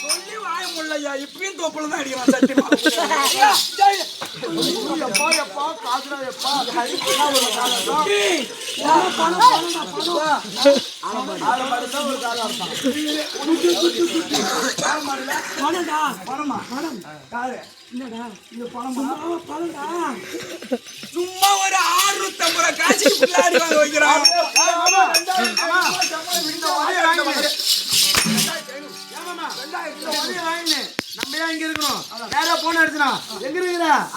சொல்லி வாய முடியலையா இப்பயும் தோப்புல தான் அடிக்கிறான் சத்தியமா. எப்பா, எப்பா, காசுடா, எப்பா. சும்மா ஒரு பணம், பணம், காசு ஆலமரம்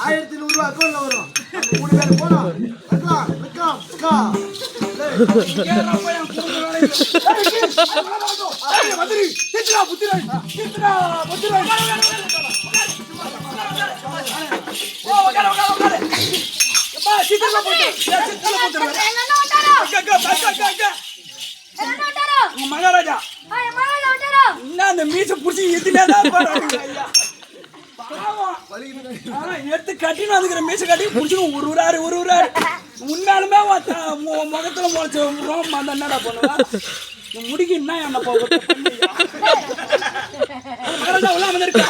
ஆயிரத்தி நூறு ரூபாய் அக்கௌண்ட்ல வரும். மூணு பேர் போனோம் வைக்கலாம் வைக்கலாம் வைக்கலாம் மகாராஜா. என்ன அந்த மீச புடிச்சு எதுனாதான் ஐயா பாவம். ஆனா, எடுத்து கட்டின்னு வந்துக்கிற மீச கட்டி புடிச்சுன்னு ஒரு ஊராரு ஒரு ஊராரு. உண்மையாலுமே உன் த- உன் முகத்துல முளைச்ச ரோம் அந்த என்னடா பண்ணுவா? முடிக்கு என்ன என்ன போக மகாராஜா உள்ள வந்திருக்கா.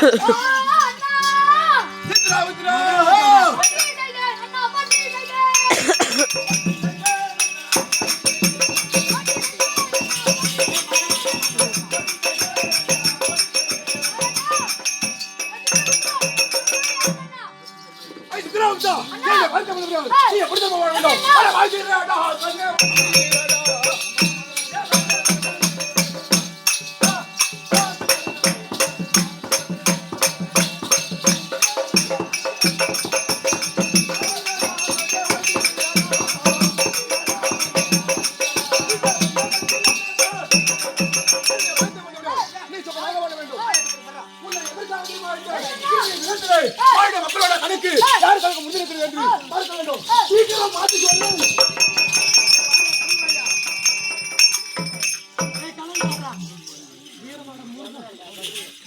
மக்களோட கணக்கு யார் கணக்கு முடிஞ்சிருக்கிறது என்று பார்க்க வேண்டும் சீக்கிரம் மாற்றி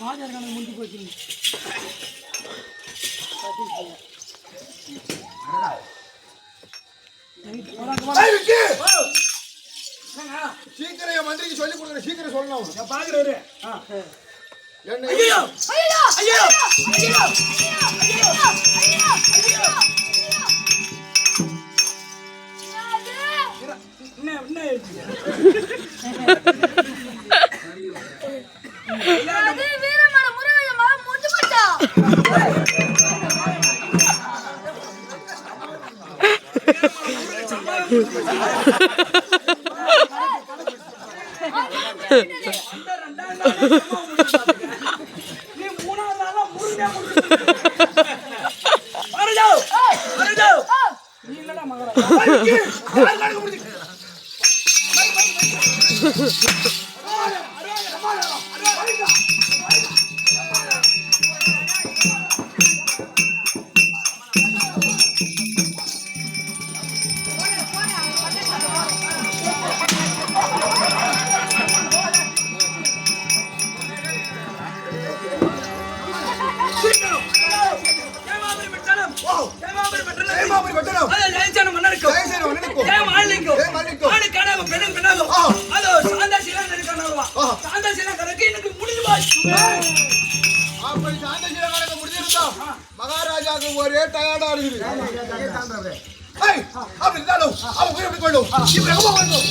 சொல்லு ஏய், விக்கி! சீக்கிரம் என் மந்திரிக்கு சொல்லி கொடுக்குற சீக்கிரம் சொல்லணும். பாக்குறாரு என்ன? ஐயோ! ஐயோ! என்ன நீ மூணாவது நாளா ஏமாபுரி பட்டணம். ஜெயச்சேன மன்னருக்கும். ஜெயசேன மன்னனுக்கும். ஜெய மாலினிக்கும். ஜெய மாலினிக்கும். ஆணு கனவு, பெண்ணும் கனவு. அது சாந்தா சிலாங்கரி கனவுவா. ஆ. சாந்தா சிலாங்கருக்கு எனக்கு முடிஞ்சு போச்சு. அப்படி சாந்த சீரகாரங்க முடிஞ்சிருந்தா மகாராஜாவுக்கு ஒரே டயர்டா இருக்குது அப்படி இருந்தாலும் அவன் உயிரை கொள்ளும் இப்ப எங்க போக வேண்டும்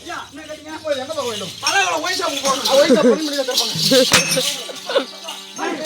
ஐயா, என்ன கேட்டீங்க? இப்போ எங்க போக வேண்டும் பழகுல ஒயின் ஷாப்புக்கு போகணும். அவன் வயசா பொண்ணு முடிய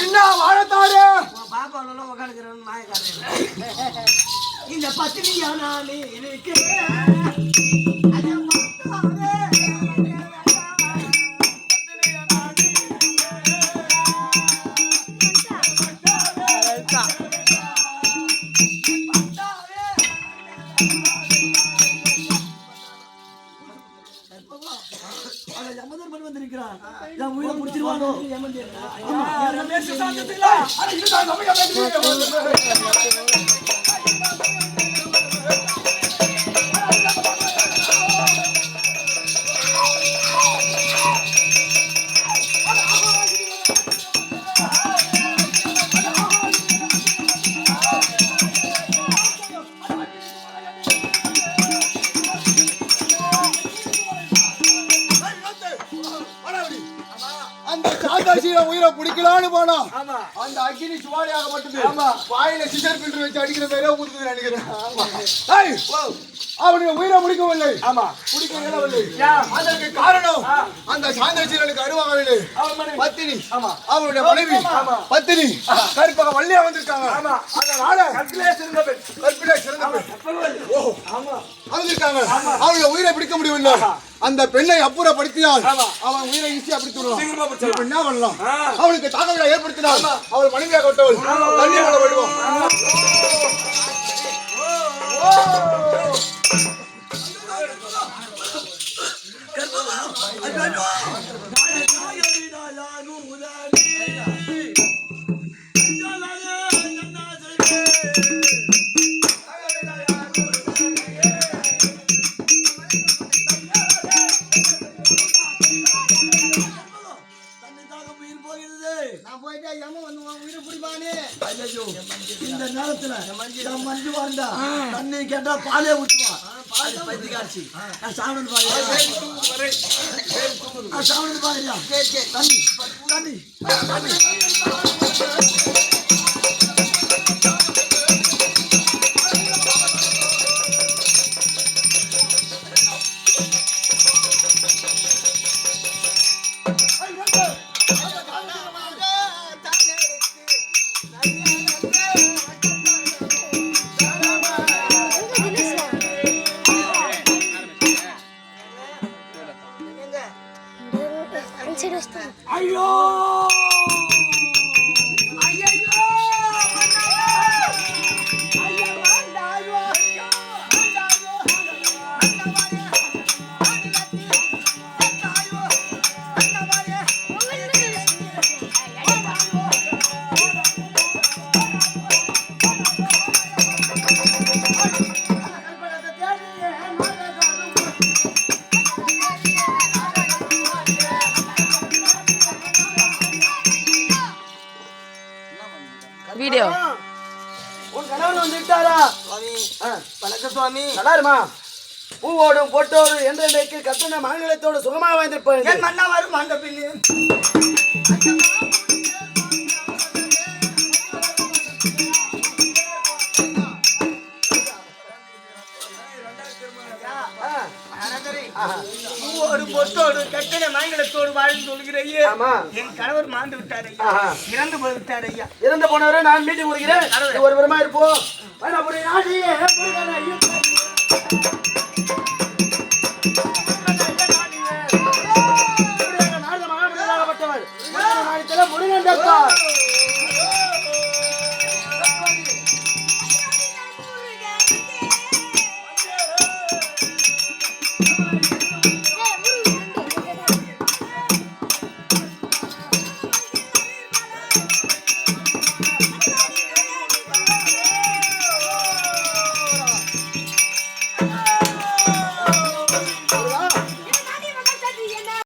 என்ன வாழத்தாரு. பாப்பாவில் உட்காந்துக்கிறேன் மாயக்காரன் இந்த பத்தினி அவனாலே இருக்கிறேன் சாந்தத்துங்களா? அட, இதுதான் ஆமா. அந்த அக்கினி சுவாலியாக மட்டுமே ஆமா. வாயில சிசர் பில்டர் வச்சு அடிக்கிற மாதிரியே ஊத்துது நினைக்கிறேன் அவனுடைய உயிரை முடிக்கவில்லை ஆமா. ஏன்? அதற்கு காரணம். அந்த சாந்தாசியனுக்கு அருவாகவில்லை. பத்தினி ஆமா. அவனுடைய மனைவி ஆமா. பத்தினி கருப்பக வள்ளியா வந்திருக்காங்க ஆமா. அதனால கற்பிலே சிறந்த பெண். கற்பிலே சிறந்த பெண். வந்திருக்காங்க அவனுடைய உயிரை பிடிக்க முடியவில்லை அந்த பெண்ணை அப்புறப்படுத்தினால். அவன் உயிரை ஈஸியா பிடித்து என்ன பண்ணலாம் ஆ. அவனுக்கு தாக்கவிழா ஏற்படுத்தினால் அவள் மனைவியாக விட்டவள் தண்ணி மேல விடுவான். நான் போயிட்டா எம வந்து உன் உயிரை பிடிப்பானே. ஐயோ இந்த நேரத்துல நான் மஞ்சு. வாழ்ந்தா தண்ணி கேட்டா பாலே ஊற்றுவான் பால் பைத்தி காட்சி நான் சாப்பிட்டு பாக்கிறேன். நான் சாப்பிட்டு பாக்குறியா தண்ணி தண்ணி. வீடியோ. உன் கணவன் வந்து விட்டாரா? வணக்கம் சுவாமி. நல்லா இருமா? பூவோடும் பொட்டோடும் என்றென்றைக்கு கட்டண மாநிலத்தோடு சுகமாக வாழ்ந்திருப்பேன் என் மன்னா வரும் அந்த பிள்ளை பூவோடு பொட்டோடு கட்டின மாங்கலத்தோடு வாழ்ந்து சொல்கிறேயே ஆமா. என் கணவர் மாண்டு விட்டார் ஐயா. இறந்து போய் விட்டார் ஐயா. இறந்து போனவரை நான் மீட்டி கொடுக்கிறேன் ஒரு விதமா இருப்போம்.